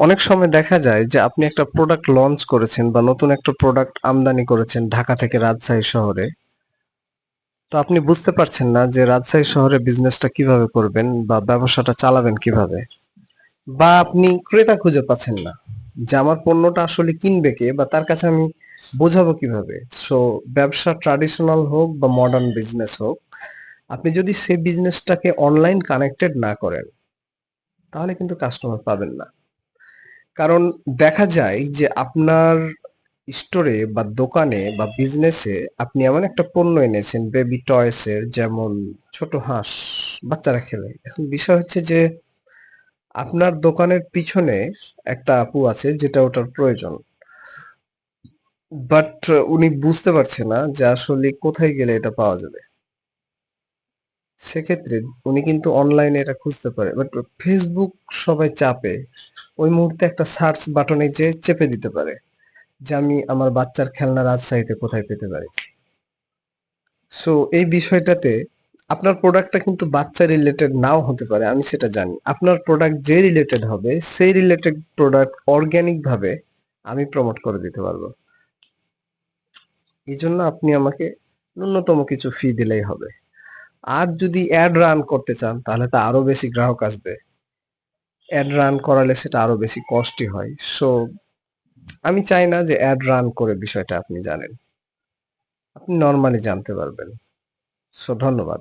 অনেক সময় দেখা যায় যে আপনি একটা প্রোডাক্ট লঞ্চ করেছেন বা নতুন একটা প্রোডাক্ট আমদানি করেছেন ঢাকা থেকে রাজশাহী শহরে। তো আপনি বুঝতে পারছেন না যে রাজশাহী শহরে বিজনেসটা কীভাবে করবেন বা ব্যবসাটা চালাবেন কীভাবে। বা আপনি ক্রেতা খুঁজে পাচ্ছেন না যে আমার পণ্যটা আসলে কিনবে কে বা তার কাছে আমি বোঝাবো কীভাবে। সো ব্যবসা ট্রাডিশনাল হোক বা মডার্ন বিজনেস হোক, আপনি যদি সেই বিজনেসটাকে অনলাইন কানেক্টেড না করেন, তাহলে কিন্তু কাস্টমার পাবেন না। কারণ দেখা যায় যে আপনার স্টোরে বা দোকানে বা বিজনেসে আপনি এমন একটা পণ্য এনেছেন বেবি টয়স এর যেমন ছোট হাঁস বাচ্চারা খেলে। এখন বিষয় হচ্ছে যে আপনার দোকানের পিছনে একটা আপু আছে যেটা ওটার প্রয়োজন। বাট উনি বুঝতে পারছে না যে আসলে কোথায় গেলে এটা পাওয়া যাবে। সেক্ষেত্রে উনি কিন্তু অনলাইনে এটা খুঁজতে পারে। বাট ফেসবুক সবাই চাপে। ওই মুহূর্তে একটা সার্চ বাটনে যে চেপে দিতে পারে, যে আমি আমার বাচ্চার খেলনা রাজশাহীতে কোথায় পেতে পারি। সো এই বিষয়টাতে আপনার প্রোডাক্টটা কিন্তু বাচ্চা রিলেটেড নাও হতে পারে, আমি সেটা জানি। আপনার প্রোডাক্ট যে রিলেটেড হবে, সেই রিলেটেড প্রোডাক্ট অর্গ্যানিক ভাবে আমি প্রমোট করে দিতে পারব। এই জন্য আপনি আমাকে ন্যূনতম কিছু ফি দিলেই হবে। আর যদি অ্যাড রান করতে চান, তাহলে তো আরও বেশি গ্রাহক আসবে। অ্যাড রান করালে সেটা আরও বেশি কস্টই হয়। সো আমি চাই না যে অ্যাড রান করে বিষয়টা আপনি জানেন। আপনি নর্মালি জানতে পারবেন। সো ধন্যবাদ।